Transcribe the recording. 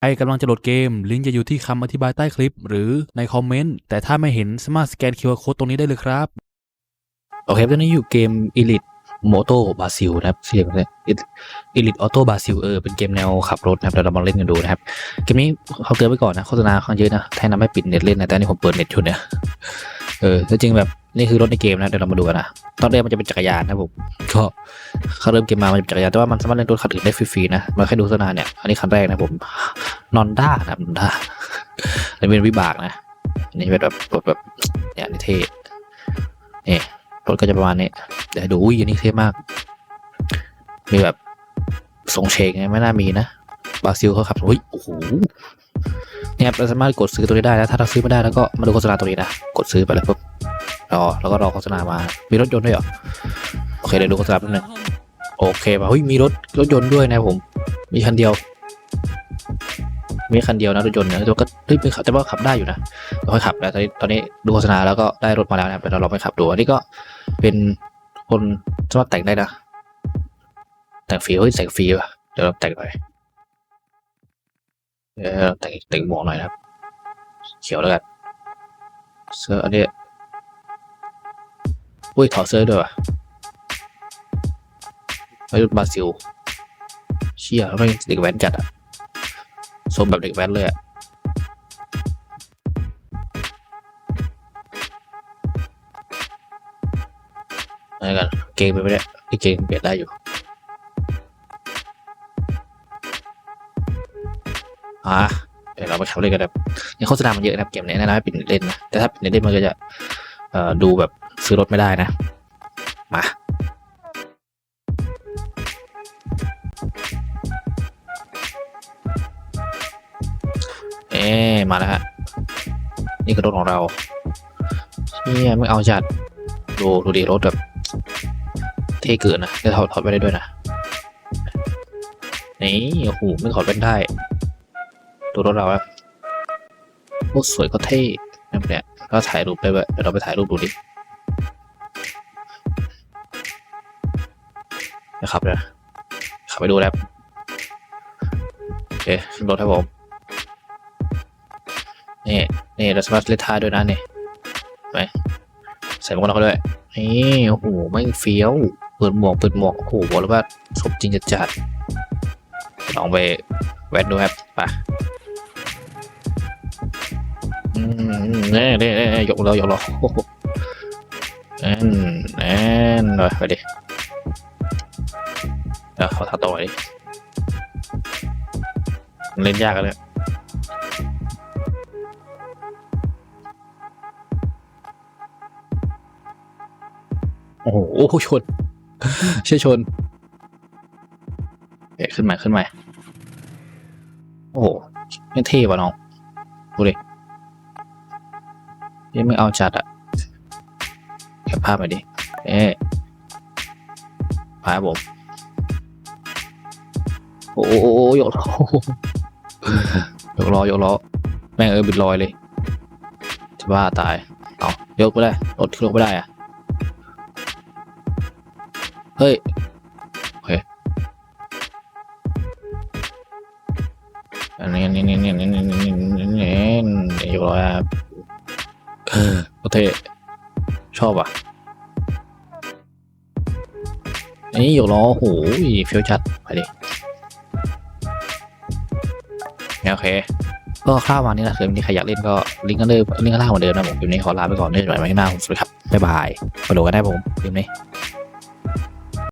ไอกำลังจะโหลดเกม ลิงก์จะอยู่ที่คำอธิบายใต้คลิป หรือในคอมเมนต์ แต่ถ้าไม่เห็นสามารถสแกน QR Code ตรงนี้ได้เลยครับ โอเคตอนนี้อยู่เกม Elite Moto Brazil นะครับเสียงเลย Elite Auto Brazil เออ เป็นเกมแนวขับรถนะครับ เดี๋ยวเรามาเล่นกันดูนะครับ เกมนี้เขาเตือนไว้ก่อนนะ โฆษณาค่อนข้างเยอะนะถ้านะไม่ปิดเน็ตเล่นนะ แต่นี่ผมเปิดเน็ตอยู่เนี่ย เออจริงแบบนี่คือรถในเกมนะ เดี๋ยวเรามาดูกันนะ ตอนแรกมันจะเป็นจักรยานนะผม ก็เขาเริ่มเกมมา มันจะเป็นจักรยาน แต่ว่ามันสามารถเล่นรถคันอื่นได้ฟรีๆนะ มาแค่ดูโฆษณาเนี่ย อันนี้คันแรกนะผม นอนด้านะครับนอนด้าอันนี้เป็นวิบากนะอันนี้เป็นแบบรถแบบเนี่ยนี่เท่นี่รถก็จะประมาณนี้เดี๋ยวดูอุ้ยอันนี้เท่มาก มีแบบทรงเชงไงไม่น่ามีนะบราซิลเขาขับอุ้ยโอ้โหเนี่ยเราสามารถกดซื้อตัวนี้ได้แล้วถ้าเราซื้อไม่ได้แล้วก็มาดูโฆษณาตัวนี้นะกดซื้อไปแล้วปุ๊บรอแล้วก็รอโฆษณามา มีรถยนต์ด้วยเหรอโอเคเดี๋ยวดูโฆษณาแป๊บนึงโอเคป่ะเฮ้ยมีรถรถยนต์ด้วยนะผม มีคันเดียว มีคันเดียวนะรถยนต์เนี่ยแต่ว่าก็เฮ้ยไม่ขับแต่ว่าขับได้อยู่นะเราค่อยขับแล้วตอนนี้ตอนนี้ดูโฆษณาแล้วก็ได้รถมาแล้วนะครับเดี๋ยวเราลองไปขับดูอันนี้ก็เป็นคนสามารถแต่งได้นะ แต่งฟรีเฮ้ยแต่งฟรีป่ะเดี๋ยวเราแต่งหน่อยเดี๋ยวแต่งแต่งหมวกหน่อยนะครับ เขียวแล้วกันเสื้ออันนี้อุ้ยถอดเสื้อด้วยว่ะไอ้รุ่นบราซิล เชี่ยไม่งเด็กแว้นจัดอะ สมแบบเด็กแว้นเลยอะอะไรกัน เกงไปไม่ได้ไอ้เกงเปลี่ยนได้อยู่อ่าเดี๋ยวเราไปขับเล่นกันแบบในโฆษณามันเยอะนะครับเกมนี้แนะนำให้ปิดเล่นนะแต่ถ้าปิดเล่นมันก็จะดูแบบซื้อรถไม่ได้นะ มา มาแล้วฮะ นี่คือรถของเราเชี่ยไม่เอาจัด ดูดูดีรถแบบ เท่เกินนะจะถอดถอดไปได้ด้วยนะ นี่โอ้โหไม่ถอดเป็นได้ ดูรถเราอะโอ้สวยก็เท่นะเนี่ยก็ถ่ายรูปไปเว้ยเดี๋ยวเราไปถ่ายรูปดูดินะครับเดี๋ยวขับไปดูแล้วโอเคขึ้นรถครับผม นี่นี่เราสามารถเล่นท่าด้วยนะเนี่ยไปใส่หมวกกันน็อกด้วยนี่โอ้โหไม่เฟี้ยวเปิดหมวกเปิดหมวกโอ้โหบอกเลยว่าสมจริงจัดๆลองไปแวนดูครับไปอืมเน่เน่เน่ยกเรายกเราโอ้โหแน่นแน่นเลยไปดิเดี๋ยวเขาทักต่อดิมันเล่นยากกันเลย โอ้โหชนเชื่อชนเอ๊ะขึ้นใหม่ขึ้นใหม่โอ้โหไม่เท่ว่ะน้องดูดิยังไม่เอาจัดอะแคปภาพมาดิเอ๊ะพาผมโอ้โหโอ้โยกล้อยกล้อยกล้อแม่งเออบิดลอยเลยจะบ้าตายเอายกไม่ได้รถยกไม่ได้อะ เฮ้ยโอเคอันนี้นี่นี่นี่นี่นี่นี่นี่นี่อยกล้อครับเออโอเคชอบอะอันนี้อยกล้อโอ้โหเฟี้ยวจัดไปดิโอเค ก็คร่าววันนี้แหละคือวันนี้ใครอยากเล่นก็ลิงก์กันเลยลิงก์ข้างล่างเหมือนเดิมนะผมคลิปนี้ขอลาไปก่อนเนื่องจากไว้งหน้าผมสวัสดีครับบ๊ายบายมาดูกันได้ผมคลิปนี้